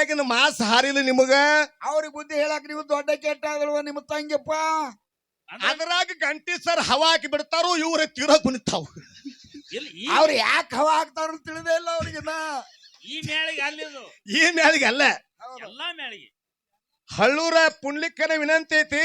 ಮ್ಯಾಗಿನ ಮಾಸ್ ಹಾರಿಲ್ಲ ನಿಮಗ? ಅವ್ರಿಗೆ ಬುದ್ಧಿ ಹೇಳಕ್ ನೀವು ದೊಡ್ಡ ಕೆಟ್ಟ ಆದಲ್ವ ನಿಮ್ಮ ತಂಗಿಪ್ಪ. ಅಂದ್ರೆ ಅದ್ರಾಗ ಗಂಟಿ ಸರ್ ಹವಾ ಹಾಕಿ ಬಿಡ್ತಾರೋ ಇವ್ರ ತೀರ ಕುಣಿತಾವ್. ಅವ್ರು ಯಾಕೆ ಹವಾ ಹಾಕ್ತಾರ ತಿಳಿದೇ ಇಲ್ಲ ಅವ್ರಿಗೆ ಈ ಮೇಳಿಗೆ ಅಲ್ಲಿದು ಈ ಮೇಳಿಗೆ ಅಲ್ಲ. ಹೌದು. ಎಲ್ಲಾ ಮೇಳಿಗೆ. ಹಳ್ಳೂರ ಪುಂಡ್ಲಿಕ್ಕನ ವಿನಂತಿ ಐತಿ.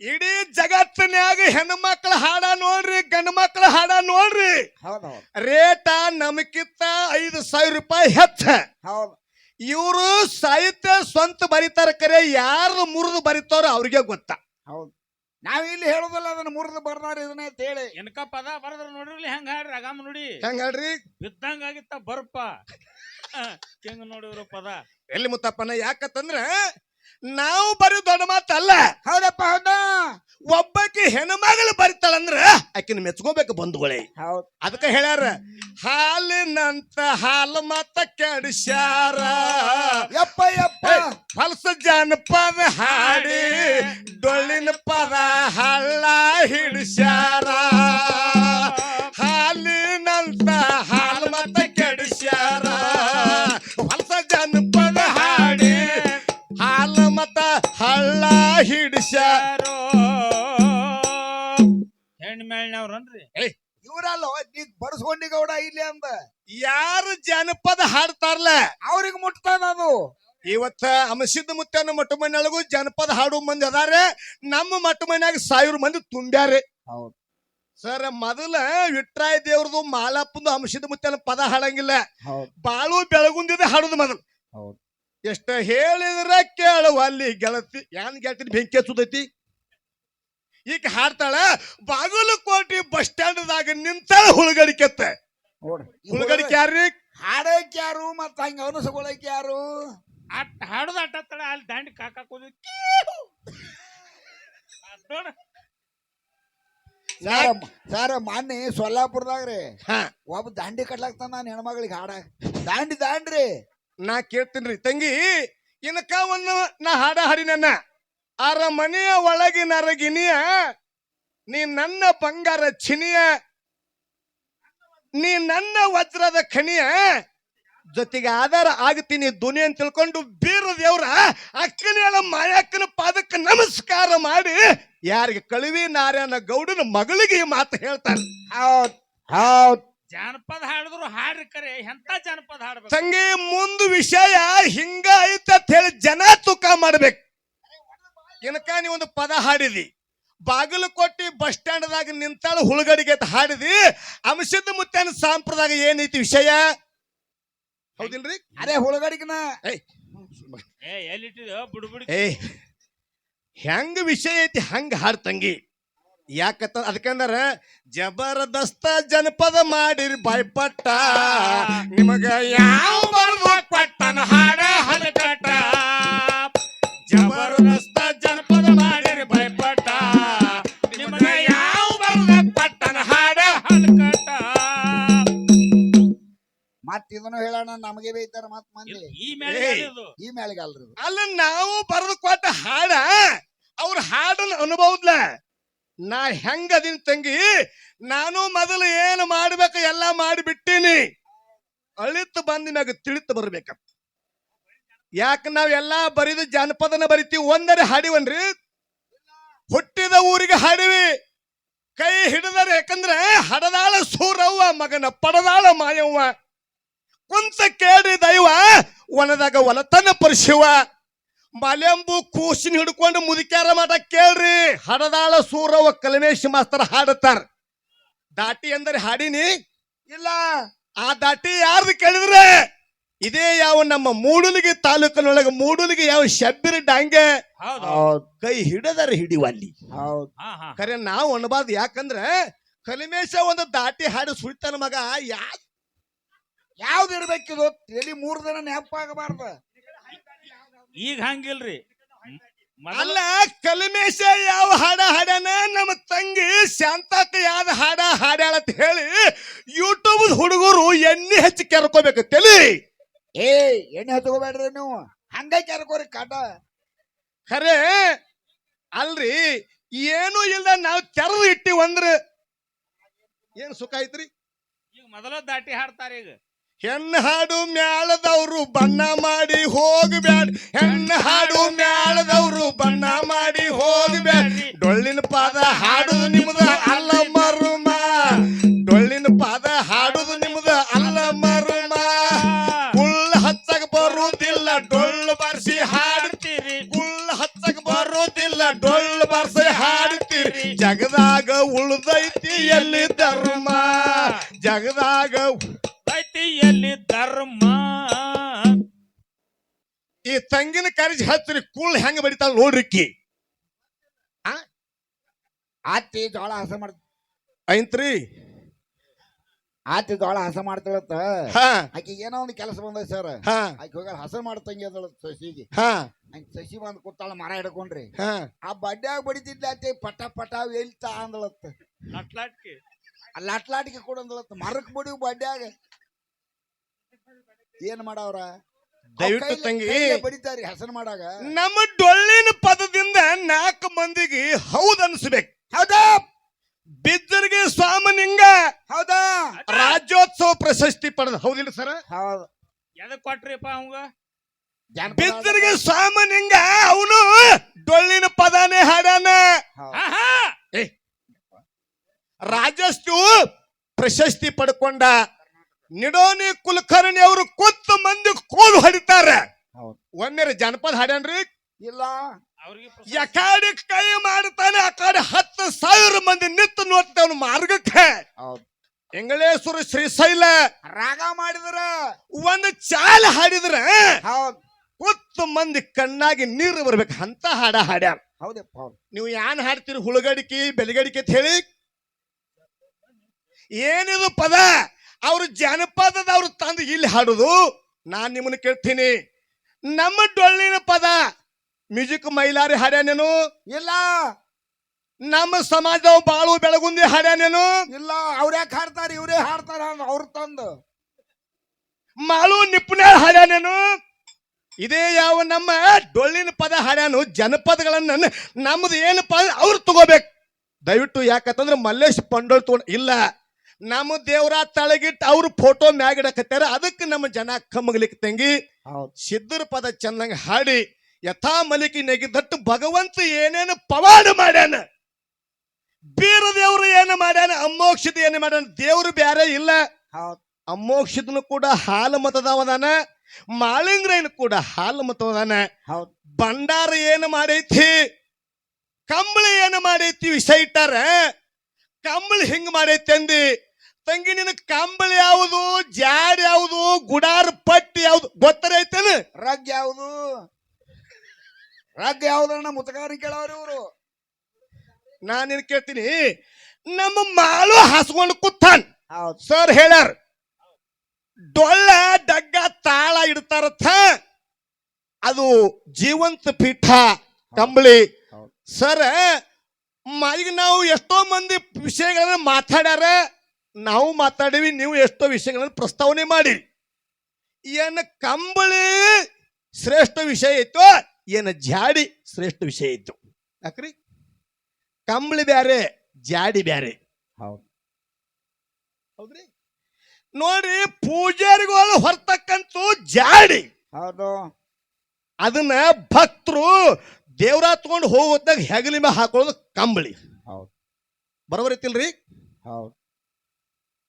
ಇಡೀ ಜಗತ್ತಿನ್ಯಾಗ ಹೆಣ್ಣು ಮಕ್ಳ ಹಾಡ ನೋಡ್ರಿ ಗಂಡು ಮಕ್ಳ ಹಾಡ ನೋಡ್ರಿ. ಹೌದು ರೇಟ ನಮಕಿತ್ತ ಐದು ಸಾವಿರ ರೂಪಾಯಿ ಹೆಚ್ಚ. ಹೌದು. ಇವರು ಸಾಹಿತ್ಯ ಸ್ವಂತ ಬರೀತಾರ ಕರೆ ಯಾರು ಮುರಿದು ಬರೀತಾರೋ ಅವ್ರಿಗೆ ಗೊತ್ತ. ಹೌದು. ನಾವ್ ಇಲ್ಲಿ ಹೇಳುದಿಲ್ಲ ಅದನ್ನ ಮುರಿದು ಬರ್ದಾರ ಇದನ್ನ ಅಂತ ಹೇಳಿ. ಎನ್ಕ ಪದ ಬರದ್ರ ನೋಡ್ರಿ ಹೆಂಗ ಹಾಡ್ರಿ ಅಗಾಮ ನೋಡಿ? ಹೆಂಗ ಹೇಳ್ರಿ ಬಿದ್ದಂಗ ಆಗಿತ್ತ ಬರ್ಪ ಹೆಂಗ ನೋಡಿದ್ರು ಪದ. ಎಲ್ಲಿ ಮುತ್ತಪ್ಪನ ಯಾಕಂತಂದ್ರ ನಾವು ಬರೀ ದೊಡ್ಡ ಮಾತಲ್ಲ. ಹೌದಪ್ಪ ಹೌದಾ. ಒಬ್ಬಾಕಿ ಹೆಣ್ಮಗಳು ಬರಿತಾಳಂದ್ರ ಆಕಿನ ಮೆಚ್ಕೋಬೇಕು ಬಂಧುಗಳೇ. ಹೌದು. ಅದಕ್ಕೆ ಹೇಳ್ಯಾರ ಹಾಲಿನಂತ ಹಾಲು ಮತ ಕೆಡಿಸ್ಯಾರ. ಯಪ್ಪ ಯಪ್ಪ. ಹಲಸ ಜಾನಪದ ಹಾಡಿ ಡೊಳ್ಳಿನ ಪದ ಹಳ್ಳ ಹಿಡಿಸ್ಯಾರ. ಹಿಡಿಸ್ಯಾರ ಏಯ್ ಮೇಳ್ನವ್ರನ್ರಿ ಇವ್ರಲ್ಲ ನೀ ಬಡಸ್ಕೊಂಡಿ ಗೌಡ ಇಲ್ಲಿ ಅಂದ. ಯಾರು ಜನಪದ ಹಾಡ್ತಾರಲ್ಲ ಅವ್ರಿಗೆ ಮುಟ್ತಾನ ಅದು. ಇವತ್ತ ಅಮಸಿದ್ದ ಮುತ್ತನ ಮಟ್ಟ ಮನೆಯೊಳಗೂ ಜನಪದ ಹಾಡು ಮಂದಿ ಅದಾರೆ ನಮ್ಮ ಮಟ್ಟ ಮನ್ಯಾಗ ಸಾವಿರ ಮಂದಿ ತುಂಬ್ಯಾರೆ ಹೌದು. ಸರ್ ಮೊದಲ ವಿಟ್ರಾಯ ದೇವ್ರದು ಮಾಲಪ್ಪಂದು ಅಂಶದ ಮುತ್ತನ ಪದ ಹಾಡಂಗಿಲ್ಲ. ಹೌದು. ಬಾಳು ಬೆಳಗುಂದಿದೆ ಹಾಡುದು ಮೊದಲು. ಹೌದು. ಎಷ್ಟ ಹೇಳಿದ್ರ ಕೇಳುವ ಅಲ್ಲಿ ಗೆಳತಿ. ಏನ್ ಗೆಳತಿ ಬೆಂಕಿ ಹಚ್ಚುದೈತಿ? ಈಗ ಹಾಡ್ತಾಳ ಕೋಟಿ ಬಸ್ ಸ್ಟ್ಯಾಂಡ್ದಾಗ ನಿಂತಾಳ ಹುಳುಗಡಿಕೆತ್ತ ಹುಳುಗಡಿಕೆ ಯಾರ್ರಿ ಹಾಡಕ್ ಯಾರು ಮತ್ತ ಹಂಗ ಅನಿಸ್ಕೊಳಕ್ ಯಾರು? ಅಟ್ ಹಾಡುದ ಅಟ್ಟತ್ತಳ ಅಲ್ಲಿ ದಾಂಡಿ ಕಾಕಾಕೋದು ಸರ್ ಮಾನ್ಯ ಮೊನ್ನೆ ಸೊಲ್ಲಾಪುರದಾಗ್ರಿ. ಹಾ. ಒಬ್ಬ ದಾಂಡಿ ಕಟ್ಲಾಕ್ತಾನ ನಾನು ಹೆಣ್ಮಗಳಿಗೆ ಹಾಡ. ದಾಂಡಿ ದಾಂಡ್ರಿ. ನಾ ಕೇಳ್ತೀನ್ರಿ. ತಂಗಿ ಒಂದು ನಾ ಹಾಡ ಹಾಡಿನನ್ನ ಆರ ಮನೆಯ ಒಳಗಿನ ಅರಗಿನಿಯ, ನೀ ನನ್ನ ಬಂಗಾರ ಚಿನಿಯ, ನೀ ನನ್ನ ವಜ್ರದ ಖಣಿಯ ಜೊತೆಗೆ ಆಧಾರ ಆಗ್ತೀನಿ ಧ್ವನಿ ಅಂತ ತಿಳ್ಕೊಂಡು ಬೀರ ದೇವ್ರ ಅಕ್ಕನ ಮಾಯಕ್ಕನ ಪಾದಕ್ಕೆ ನಮಸ್ಕಾರ ಮಾಡಿ ಯಾರಿಗೆ ಕಳುವಿ ನಾರಾಯಣ ಗೌಡನ ಮಗಳಿಗೆ ಈ ಮಾತು ಹೇಳ್ತಾರೆ. ಹೌದ್ ಹೌದ್. ಜಾನಪದ ಹಾಡಿದ್ರು ಹಾಡ್ರಿ ಕರೆ ಎಂತ ಜಾನಪದ ಹಾಡ್ಬೇಕು? ತಂಗಿ ಮುಂದೆ ವಿಷಯ ಹಿಂಗ ಐತೆ ಅಂತ ಹೇಳಿ ಜನ ತೂಕ ಮಾಡ್ಬೇಕು. ಇನ್ಕ ನೀ ಒಂದು ಪದ ಹಾಡಿದಿ. ಕೊಟ್ಟಿ ಬಸ್ ಸ್ಟ್ಯಾಂಡ್ದಾಗ ನಿಂತಾಳ ಹುಳುಗಡಿಗೆ ಅಂತ ಹಾಡಿದಿ. ಅಂಶದ ಮುತ್ತನ ಸಾಂಪ್ರದಾಯ ಏನೈತಿ ವಿಷಯ? ಹೌದಿಲ್ರಿ? ಅರೆ ಹುಳಗಡಿಗನ. ಏ ಎಲ್ಲಿಟ್ಟಿದ ಬುಡ್ಬುಡಿ. ಏ ಹೆಂಗ ವಿಷಯ ಐತಿ ಹಂಗ ಹಾಡ್ ತಂಗಿ. ಯಾಕತ್ತ ಅದಕ್ಕಂದ್ರ ಜಬರ್ದಸ್ತ ಜನಪದ ಮಾಡಿರಿ ಬಾಯ್ಪಟ್ಟ. ನಿಮಗ ಯಾವ ಬರ್ದು ಕೊಟ್ಟನ ಹಾಡ ಹಲಕಟ್ಟ ಜಬರ್ದಸ್ತ ಜನಪದ ಮಾಡಿರಿ ಬಾಯ್ಪಟ್ಟ. ನಿಮಗ ಯಾವ ಬರ್ದು ಕೊಟ್ಟನ ಹಾಡ ಹಲ್ಕಟ ಮತ್ ಇದನ್ನು ಹೇಳೋಣ ನಮಗೆ ಬೇಕಾರ ಮತ್ ಮಂದಿ. ಈ ಮೇಲೆ ಈ ಮೇಳಿಗಲ್ರಿ. ಅಲ್ಲ ನಾವು ಬರೆದು ಕೊಟ್ಟ ಹಾಡ ಅವ್ರ ಹಾಡನ್ನ ಅನುಭವದ್ಲ. ನಾ ಹೆಂಗ ಅದೀನಿ ತಂಗಿ? ನಾನು ಮೊದಲು ಏನು ಮಾಡ್ಬೇಕು ಎಲ್ಲ ಮಾಡಿಬಿಟ್ಟೀನಿ. ಅಳಿತು ಬಂದಿನಾಗ ತಿಳಿತು ಬರ್ಬೇಕ. ಯಾಕ ನಾವ್ ಎಲ್ಲಾ ಬರಿದು ಜಾನಪದನ ಬರಿತೀವಿ ಒಂದರೆ ಹಾಡಿವನ್ರಿ? ಹುಟ್ಟಿದ ಊರಿಗೆ ಹಾಡಿವಿ. ಕೈ ಹಿಡಿದರೆ ಯಾಕಂದ್ರೆ ಹಡದಾಳ ಸೂರವ್ವ, ಮಗನ ಪಡದಾಳ ಮಾಯವ್ವ. ಕುಂತ ಕೇಳಿ ದೈವ ಒಣದಾಗ ಒಲತನ ಪರಿಶಿವ ಮಲೆಂಬು ಕೂಸಿನ ಹಿಡ್ಕೊಂಡು ಮುದುಕ್ಯಾರ ಮಾಡ ಕೇಳ್ರಿ. ಹಡದಾಳ ಸೂರವ ಕಲಮೇಶ್ ಮಾಸ್ತರ್ ಹಾಡುತ್ತಾರ ದಾಟಿ ಅಂದರೆ ಹಾಡಿನಿ? ಇಲ್ಲ. ಆ ದಾಟಿ ಯಾರ್ದು ಕೇಳಿದ್ರೆ? ಇದೇ ಯಾವ ನಮ್ಮ ಮೂಡುಲಿಗೆ ತಾಲೂಕಿನೊಳಗೆ ಮೂಡುಲಿಗೆ ಯಾವ ಶಬ್ಬಿರ ಡಾಂಗೆ? ಹೌದು. ಕೈ ಹಿಡದರ ಹಿಡಿವಲ್ಲಿ ಖರೆ ನಾವು ಅನ್ಬಾರ್ದು. ಯಾಕಂದ್ರೆ ಕಲಿಮೇಶ ಒಂದು ದಾಟಿ ಹಾಡಿ ಸುಳಿತಾನ ಮಗ ಯಾ ಯಾವ್ದು ಇರ್ಬೇಕಿದು? ಎಲ್ಲಿ ಮೂರ್ ದಿನ ನೆನಪಾಗಬಾರ್ದ. ಈಗ ಹಂಗಿಲ್ರಿ. ಅಲ್ಲ ಕಲಿಮೇಶ ಯಾವ ಹಾಡ ಹಾಡ್ಯಾನ? ನಮ್ಮ ತಂಗಿ ಶಾಂತಕ್ಕ ಯಾವ ಹಾಡ ಹಾಡ್ಯಾಳ ಅಂತ ಹೇಳಿ ಯೂಟ್ಯೂಬ್ ಹುಡುಗರು ಎಣ್ಣೆ ಹಚ್ಚಿ ಕೆರ್ಕೋಬೇಕು ತಲಿ. ಏ ಎಣ್ಣೆ ಹತ್ಕೋಬೇಡ್ರಿ ನೀವು. ಹಂಗ ಕೆರ್ಕೋರಿ ಕಾಟ. ಖರೆ ಅಲ್ರಿ ಏನು ಇಲ್ದ ನಾವು ತೆರೆದು ಇಟ್ಟಿವಂದ್ರ ಏನ್ ಸುಖ ಐತ್ರಿ? ಈಗ ಮೊದಲ ದಾಟಿ ಹಾಡ್ತಾರೆ ಈಗ. ಹೆಣ್ಣು ಹಾಡು ಮ್ಯಾಳದವರು ಬಣ್ಣ ಮಾಡಿ ಹೋಗಬ್ಯಾಡ್ರಿ ಹೆಣ್ಣು ಹಾಡು ಮ್ಯಾಳದವರು ಬಣ್ಣ ಮಾಡಿ ಹೋಗಬ್ಯಾಡ್ರಿ ಡೊಳ್ಳಿನ ಪಾದ ಹಾಡುದು ನಿಮ್ದ ಅಲ್ಲ ಮರುಮ. ಡೊಳ್ಳಿನ ಪಾದ ಹಾಡುದು ನಿಮ್ದ ಅಲ್ಲ ಮರುಮ. ಕುಳ್ಳ ಹಚ್ಚಕ ಬರುವುದಿಲ್ಲ ಡೊಳ್ಳು ಬಾರಿಸಿ ಹಾಡ್ತೀರಿ. ಕುಳ್ಳ ಹಚ್ಚಕ ಬರುವುದಿಲ್ಲ ಡೊಳ್ಳು ಬಾರಿಸಿ ಹಾಡ್ತೀರಿ. ಜಗದಾಗ ಉಳ್ದೈತಿ ಎಲ್ಲಿ ಧರ್ಮ. ಜಗದಾಗ ರೈತಿಯಲ್ಲಿ ಧರ್ಮ. ಈ ತಂಗಿನ ಕರಿಜಿ ಹಚ್ಚರಿ ಕೂಳ್ ಹೆಂಗ ಬಡಿತಾಳ ನೋಡ್ರಿಕ್ಕಿ ಆತಿ ಜೋಳ ಹಸ ಮಾಡ್ ಐತ್ರಿ. ಆತಿ ಜೋಳ ಹಸ ಮಾಡ್ತಾಳತ್ತ ಹಾ. ಆಕಿಗೆ ಏನೋ ಒಂದು ಕೆಲಸ ಬಂದ ಸರ್. ಹಾ. ಆಕಿ ಹೋಗಿ ಹಸ ಮಾಡ್ತಂಗಿ ಅದಳ ಸಸಿಗೆ. ಹಾ. ಹಂಗ ಸಸಿ ಬಂದ್ ಕೂತಾಳ ಮರ ಹಿಡ್ಕೊಂಡ್ರಿ. ಹಾ. ಆ ಬಡ್ಡ್ಯಾಗ ಬಡಿತಿದ್ಲ ಆತಿ ಪಟ ಪಟ ಎಲ್ತಾ ಅಂದಳತ್ತ ಲಟ್ಲಾಟ್ಕಿ. ಆ ಕೊಡಂದಳತ್ತ ಕೂಡ ಅಂದಳತ್ತ ಮರಕ್ ಬಡಿ ಬಡ್ಡ್ಯಾಗ ಏನ್ ಮಾಡವ್ರ? ದಯವಿಟ್ಟು ತಂಗಿ. ಬಡಿತಾರಿ ಹಸನ್ ಮಾಡಾಗ. ನಮ್ಮ ಡೊಳ್ಳಿನ ಪದದಿಂದ ನಾಲ್ಕು ಮಂದಿಗೆ ಹೌದ್ ಅನ್ಸ್ಬೇಕು. ಹೌದಾ? ಬಿದ್ದರಿಗೆ ಸ್ವಾಮನಿಂಗ ಹೌದಾ? ರಾಜ್ಯೋತ್ಸವ ಪ್ರಶಸ್ತಿ ಪಡೆದ ಹೌದಿಲ್ಲ ಸರ್? ಹೌದು. ಎದಕ್ ಕೊಟ್ರಿಪ್ಪ ಅವಂಗ? ಬಿದ್ದರಿಗೆ ಸ್ವಾಮನಿಂಗ ಅವನು ಡೊಳ್ಳಿನ ಪದಾನೇ ಹಾಡಾನ ರಾಜಸ್ತು ಪ್ರಶಸ್ತಿ ಪಡ್ಕೊಂಡ ನಿಡೋನಿ ಕುಲಕರ್ಣಿ ಅವರು ಕೊತ್ತ ಮಂದಿ ಕೋಲು ಹೊಡಿತಾರೆ. ಹೌದು. ಒಮ್ಮೆ ಜನಪದ ಹಾಡ್ಯಾನ್ರಿ? ಇಲ್ಲ. ಯಕಾಡಿ ಕೈ ಮಾಡ್ತಾನೆ ಆ ಕಡೆ ಹತ್ತು ಸಾವಿರ ಮಂದಿ ನಿಂತು ನೋಡ್ತೇವ್ ಮಾರ್ಗಕ್ಕೆ. ಹೌದು. ಎಂಗಳೇಶ್ವರ ಶ್ರೀಶೈಲ ರಾಗ ಮಾಡಿದ್ರ? ಒಂದು ಚಾಲ ಹಾಡಿದ್ರ ಹೌದ್. ಕೊತ್ತು ಮಂದಿ ಕಣ್ಣಾಗಿ ನೀರು ಬರ್ಬೇಕು ಅಂತ ಹಾಡ ಹಾಡ್ಯಾರ ಹೌದಪ್ಪ ಹೌದು. ನೀವು ಏನ್ ಹಾಡ್ತೀರಿ ಹುಳುಗಡಿಕೆ ಬೆಳಗಡಿಕೆ ಅಂತ ಹೇಳಿ? ಏನಿದು ಪದ? ಅವ್ರು ಜನಪದದ ಅವ್ರು ತಂದು ಇಲ್ಲಿ ಹಾಡುದು? ನಾನು ನಿಮ್ಮನ್ನು ಕೇಳ್ತೀನಿ. ನಮ್ಮ ಡೊಳ್ಳಿನ ಪದ ಮ್ಯೂಸಿಕ್ ಮೈಲಾರಿ ಹಾಡ್ಯಾನೇನು? ಇಲ್ಲ. ನಮ್ಮ ಸಮಾಜ ಬಾಳು ಬೆಳಗುಂದಿ ಹಾಡ್ಯಾನೇನು? ಇಲ್ಲ ಅವ್ರ ಯಾಕೆ ಹಾಡ್ತಾರ? ಇವ್ರೇ ಹಾಡ್ತಾರ ಅವ್ರ ತಂದು. ಮಾಳು ನಿಪುಣ ಹಾಡ್ಯಾನೇನು? ಇದೇ ಯಾವ ನಮ್ಮ ಡೊಳ್ಳಿನ ಪದ ಹಾಡ್ಯಾನು? ಜನಪದಗಳನ್ನ ನಮ್ದು ಏನಪ್ಪ ಅವ್ರು ತಗೋಬೇಕು. ದಯವಿಟ್ಟು ಯಾಕಂತಂದ್ರೆ ಮಲ್ಲೇಶ್ ಪಂಡೋಳ್ ತಗೊಂಡು ಇಲ್ಲ. ನಮ್ಮ ದೇವರ ತಳಗಿಟ್ಟು ಅವ್ರ ಫೋಟೋ ಮ್ಯಾಗಿಡಕತ್ತಾರ ಅದಕ್ಕೆ ನಮ್ಮ ಜನ ಕಮ್ಮಗ್ಲಿಕ್ಕೆ ತಂಗಿ ಸಿದ್ದರ ಸಿದ್ಧರ ಪದ ಚಂದಂಗ ಹಾಡಿ ಯಥಾ ಮಲಿಕಿ ನೆಗೆದಟ್ಟು ಭಗವಂತ ಏನೇನು ಪವಾಡ ಮಾಡ್ಯಾನ? ಬೀರ ದೇವರು ಏನು ಮಾಡ್ಯಾನ? ಅಮೋಕ್ಷದ ಏನು ಮಾಡ್ಯಾನ? ದೇವ್ರು ಬ್ಯಾರೆ ಇಲ್ಲ. ಅಮೋಕ್ಷದನು ಕೂಡ ಹಾಲು ಮತದವದಾನ ಮಾಳಿಂಗ್ರೇನು ಕೂಡ ಹಾಲು ಮತದಾನ ಭಂಡಾರ ಏನು ಮಾಡೈತಿ? ಕಂಬಳಿ ಏನು ಮಾಡೈತಿ? ವಿಷ ಇಟ್ಟಾರ? ಕಂಬಳಿ ಹಿಂಗ್ ಮಾಡೈತಿ ಅಂದಿ. ತಂಗಿ ನಿನ್ನ ಕಂಬಳಿ ಯಾವುದು ಜಾಡ್ ಯಾವುದು ಗುಡಾರ ಪಟ್ಟಿ ಯಾವುದು ಗೊತ್ತರೈತೇನು ರಗ್ ಯಾವುದು? ರಗ್ ಯಾವ್ದನ್ನ ಮುತಗಾರಿ ಕೇಳವ್ರಿ ಇವ್ರು. ನಾನೇನ್ ಕೇಳ್ತೀನಿ ನಮ್ಮ ಮಾಲು ಹಸ್ಕೊಂಡು ಕುತ್ತಾನ್ ಹೌದು. ಸರ್ ಹೇಳ್ಯಾರ ಡೊಳ್ಳ ಡಗ್ಗ ತಾಳ ಇಡ್ತಾರಥ ಅದು ಜೀವಂತ ಪೀಠ ಕಂಬಳಿ. ಸರ್ ಈಗ ನಾವು ಎಷ್ಟೋ ಮಂದಿ ವಿಷಯಗಳನ್ನ ಮಾತಾಡ್ಯಾರ. ನಾವು ಮಾತಾಡಿವಿ ನೀವು ಎಷ್ಟೋ ವಿಷಯಗಳನ್ನು ಪ್ರಸ್ತಾವನೆ ಮಾಡಿ ಏನು ಕಂಬಳಿ ಶ್ರೇಷ್ಠ ವಿಷಯ ಇತ್ತು ಏನು ಜಾಡಿ ಶ್ರೇಷ್ಠ ವಿಷಯ ಇತ್ತು. ಯಾಕ್ರಿ? ಕಂಬಳಿ ಬ್ಯಾರೆ ಜಾಡಿ ಬ್ಯಾರೆ. ಹೌದು. ಹೌದ್ರಿ? ನೋಡ್ರಿ ಪೂಜಾರಿಗಳು ಹೊರತಕ್ಕಂತೂ ಜಾಡಿ. ಹೌದು. ಅದನ್ನ ಭಕ್ತರು ದೇವ್ರ ತಗೊಂಡು ಹೋಗೋದಾಗ ಹೆಗಲಿ ಮೇಲೆ ಹಾಕೊಳ್ಳೋದು ಕಂಬಳಿ. ಹೌದು. ಬರೋಬರೈತಿಲ್ರಿ ಹೌದು.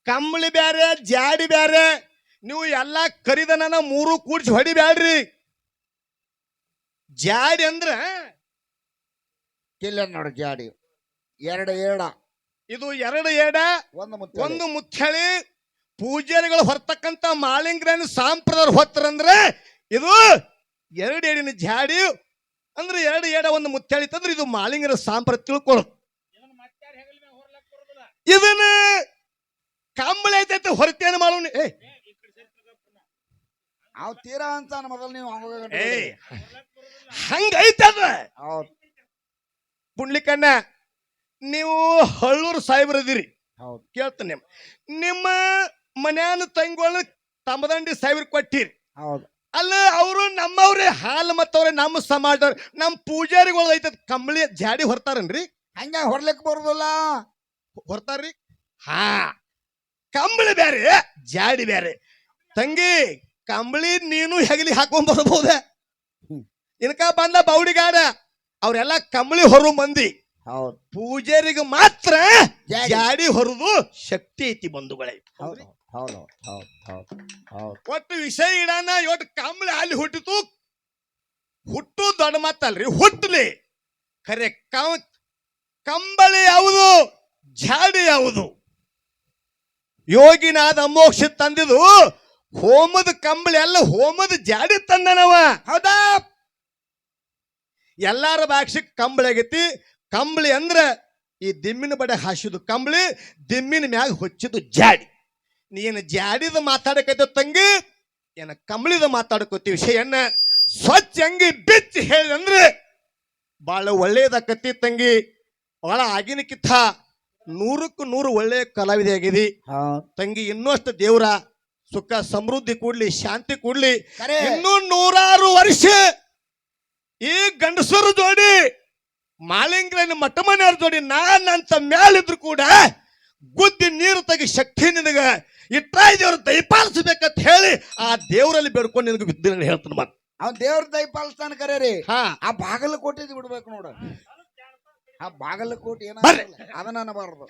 ಕಂಬಳಿ ಬ್ಯಾರೆ ಜಾಡಿ ಬ್ಯಾರೆ. ನೀವು ಎಲ್ಲ ಕರಿದನ ಮೂರು ಕೂಡ್ಸಿ ಹೊಡಿಬ್ಯಾಡ್ರಿ ಜಾಡಿ ಅಂದ್ರೆ ಕಿಲ್ಲ ನೋಡಿ ಜಾಡಿ. ಎರಡು ಏಡ. ಇದು ಎರಡು ಏಡ ಒಂದು ಮುತ್ತ ಒಂದು ಮುಚ್ಚಳಿ ಪೂಜಾರಿಗಳು ಹೊರ್ತಕ್ಕಂತ ಮಾಳಿಂಗ್ರನ್ ಸಾಂಪ್ರದಾಯ ಹೊತ್ತರಂದ್ರೆ ಇದು ಎರಡು ಏಡಿನ ಜಾಡಿ ಅಂದ್ರೆ ಎರಡು ಏಡ ಒಂದು ಮುಚ್ಚಳಿ ತಂದ್ರೆ ಇದು ಮಾಳಿಂಗರ ಸಾಂಪ್ರದಾಯ ತಿಳ್ಕೊಳ್ಳು ಇದನ್ನ ಕಂಬಳಿ ಐತೈತೆ ಹೊರತೇನು ಮಾಡೋಣ ಏ. ಅವ್ ತೀರಾ ಅಂತ ಮೊದಲು ನೀವು ಏ ಹೊರ್ಲಾಕ್ ಹಂಗೈತೆ ಅದ. ಹೌದು. ಪುಂಡ್ಲಿಕಣ್ಣ ನೀವು ಹಳ್ಳೂರು ಸಾಹೇಬ್ರದಿರಿ ಹೌದು. ಕೇಳ್ತೇನೆ ನಿಮ್ಮ ಮನ್ಯಾನ ತಂಗೋಳ ತಮ್ಮದಂಡಿ ಸಾವಿರ ಕೊಟ್ಟಿರಿ. ಹೌದು. ಅಲ್ಲ ಅವರು ನಮ್ಮವ್ರೆ ಹಾಲು ಮತ್ತವ್ರೆ ನಮ್ಮ ಸಮಾಜದವ್ರೆ ನಮ್ಮ ಪೂಜಾರಿಗಳು ಐತೆ ಕಂಬಳಿ ಜಾಡಿ ಹೊರ್ತಾರನ್ರಿ? ಹಂಗ ಹೊರ್ಲಿಕ್ ಬರುದಿಲ್ಲ. ಹೊರ್ತಾರ್ರಿ? ಹಾ. ಕಂಬಳಿ ಬ್ಯಾರೆ ಜಾಡಿ ಬ್ಯಾರೆ. ತಂಗಿ ಕಂಬಳಿ ನೀನು ಹೆಗಲಿ ಹಾಕೊಂಡ್ ಬರ್ಬೋದ. ಇನ್ಕ ಬಂದ ಬೌಡಿಗಾಡ ಅವರೆಲ್ಲ ಕಂಬಳಿ ಹೊರು ಮಂದಿ. ಹೌದು. ಪೂಜಾರಿಗೆ ಮಾತ್ರ ಜಾಡಿ. ಹೊರದು ಶಕ್ತಿ ಐತಿ ಬಂಧುಗಳೇ. ಹೌದು ಹೌದು ಹೌದು ಒಟ್ಟು ವಿಷಯ ಇಡಾನ ಇವತ್ತು ಕಂಬಳಿ ಅಲ್ಲಿ ಹುಟ್ಟಿತು. ಹುಟ್ಟು ದೊಡ್ಡ ಮಾತಲ್ರಿ ಹುಟ್ಟಲಿ ಖರೆ ಕಂಬಳಿ ಯಾವುದು? ಜಾಡಿ ಯಾವುದು? ಯೋಗಿನಾದ ಮೋಕ್ಷ ತಂದಿದು ಹೋಮದ ಕಂಬಳಿ ಎಲ್ಲ ಹೋಮದ ಜಾಡಿ ತಂದನವ. ಹೌದಾ? ಎಲ್ಲಾರ ಭಾಷೆ ಕಂಬಳಿ ಆಗೈತಿ. ಕಂಬಳಿ ಅಂದ್ರ ಈ ದಿಮ್ಮಿನ ಬಡೆ ಹಾಸಿದು ಕಂಬಳಿ ದಿಮ್ಮಿನ ಮ್ಯಾಗ ಹೊಚ್ಚಿದು ಜಾಡಿ. ನೀನು ಜಾಡಿದ ಮಾತಾಡಕೈತ ತಂಗಿ ಏನ ಕಂಬಳಿದ ಮಾತಾಡಕೋತಿ ವಿಷಯನ್ನ ಸ್ವಚ್ಛ ಅಂಗಿ ಬಿಚ್ಚಿ ಹೇಳಿದಂದ್ರೆ ಬಹಳ ಒಳ್ಳೇದಾಕತಿ ತಂಗಿ. ಬಹಳ ಆಗಿನಕ್ಕಿಂತ ನೂರಕ್ಕೂ ನೂರು ಒಳ್ಳೆಯ ಕಲಾವಿದೆ ಆಗಿದಿ. ತಂಗಿ ಇನ್ನಷ್ಟು ದೇವರ ಸುಖ ಸಮೃದ್ಧಿ ಕೂಡ್ಲಿ ಶಾಂತಿ ಕೂಡ್ಲಿ. ಇನ್ನೂ ನೂರಾರು ವರ್ಷ ಈ ಗಂಡಸರ ಜೋಡಿ ಮಾಳಿಂಗ್ರನ ಮಠ ಮನೆಯವ್ರ ಜೋಡಿ ನಾನಂತ ಮ್ಯಾಲಿದ್ರು ಕೂಡ ಗುದ್ದಿ ನೀರು ತೆಗಿ ಶಕ್ತಿ ನಿನಗ ಇಟ್ರಾಯ್ ದೇವ್ರ ದಯಪಾಲಿಸ್ಬೇಕಂತ ಹೇಳಿ ಆ ದೇವರಲ್ಲಿ ಬೇಡ್ಕೊಂಡು ನಿನಗೆ ವಿದ್ಯೆ ಹೇಳ್ತಾನೆ ಮತ್ತೆ ಅವ್ನ ದೇವ್ರ ದಯಪಾಲಿಸ್ತಾನ ಕರೆ ರೀ ಹಾ. ಆ ಬಾಗಲಕೋಟೆ ಬಿಡ್ಬೇಕು ನೋಡು. ಆ ಬಾಗಲಕೋಟೆ ಏನ. ಅದನ್ನ ಅನ್ನಬಾರ್ದು